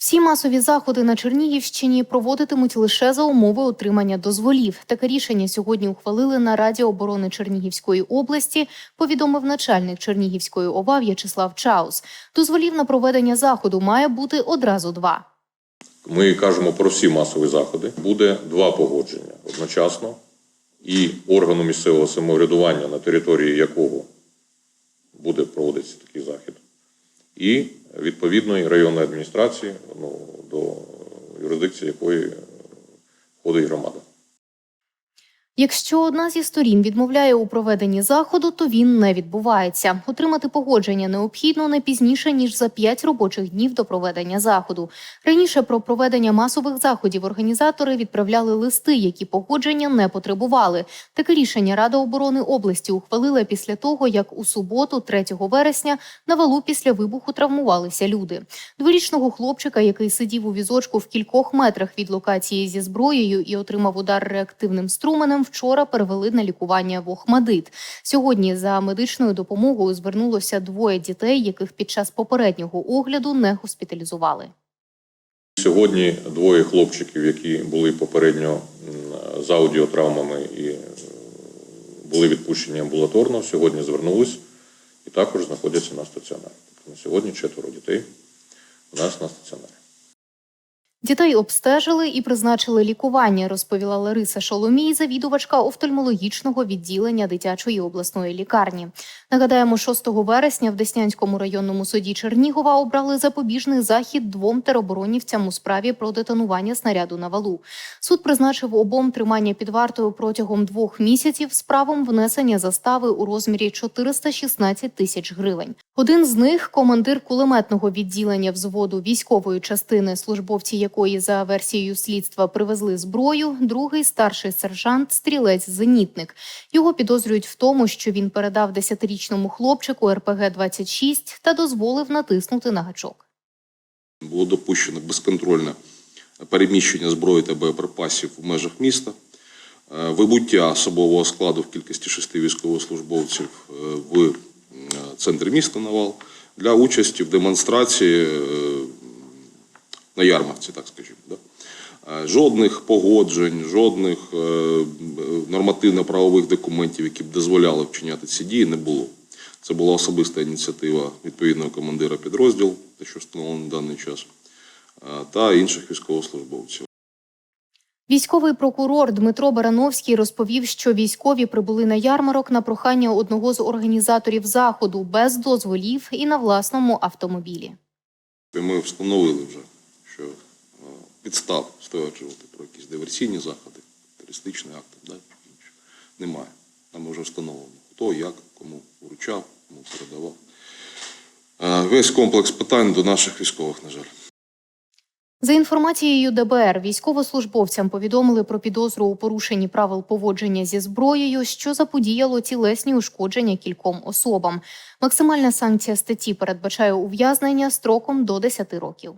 Всі масові заходи на Чернігівщині проводитимуть лише за умови отримання дозволів. Таке рішення сьогодні ухвалили на Раді оборони Чернігівської області. Повідомив начальник Чернігівської ОВА В'ячеслав Чаус. Дозволів на проведення заходу має бути одразу два. Ми кажемо про всі масові заходи. Буде два погодження одночасно, і органу місцевого самоврядування, на території якого буде проводитися такий захід, і відповідної районної адміністрації, ну, до юрисдикції якої входить громада. Якщо одна зі сторін відмовляє у проведенні заходу, то він не відбувається. Отримати погодження необхідно не пізніше ніж за 5 робочих днів до проведення заходу. Раніше про проведення масових заходів організатори відправляли листи, які погодження не потребували. Таке рішення Рада оборони області ухвалила після того, як у суботу, 3 вересня, на валу після вибуху травмувалися люди. Дворічного хлопчика, який сидів у візочку в кількох метрах від локації зі зброєю і отримав удар реактивним струменем, вчора перевели на лікування в Охмадит. Сьогодні за медичною допомогою звернулося двоє дітей, яких під час попереднього огляду не госпіталізували. Сьогодні двоє хлопчиків, які були попередньо з аудіотравмами і е, були відпущені амбулаторно, сьогодні звернулись і також знаходяться на стаціонарі. Тобто на сьогодні четверо дітей у нас на стаціонарі. Дітей обстежили і призначили лікування, розповіла Лариса Шоломій, завідувачка офтальмологічного відділення дитячої обласної лікарні. Нагадаємо, 6 вересня в Деснянському районному суді Чернігова обрали запобіжний захід двом тероборонівцям у справі про детонування снаряду на валу. Суд призначив обом тримання під вартою протягом двох місяців з правом внесення застави у розмірі 416 тисяч гривень. Один з них командир кулеметного відділення взводу військової частини, службовці якої за версією слідства привезли зброю. Другий старший сержант, стрілець-зенітник. Його підозрюють в тому, що він передав 10-річному хлопчику РПГ 26 та дозволив натиснути на гачок. Було допущено безконтрольне переміщення зброї та боєприпасів в межах міста, е, вибуття особового складу в кількості шести військовослужбовців е, в е, центрі міста Навал для участі в демонстрації на ярмарці, так скажімо. Да? Е, Жодних погоджень, жодних е, нормативно-правових документів, які б дозволяли вчиняти ці дії, не було. Це була особиста ініціатива відповідного командира підрозділу, те, що встановлено на даний час, е, та інших військовослужбовців. Військовий прокурор Дмитро Барановський розповів, що військові прибули на ярмарок на прохання одного з організаторів заходу без дозволів і на власному автомобілі. Ми встановили вже, підстав стверджувати про якісь диверсійні заходи, терористичні акти, да, інше, немає. Нам вже встановлено, хто, як, кому вручав, кому передавав. Е, Весь комплекс питань до наших військових, на жаль. За інформацією ДБР, військовослужбовцям повідомили про підозру у порушенні правил поводження зі зброєю, що заподіяло тілесні ушкодження кільком особам. Максимальна санкція статті передбачає ув'язнення строком до 10 років.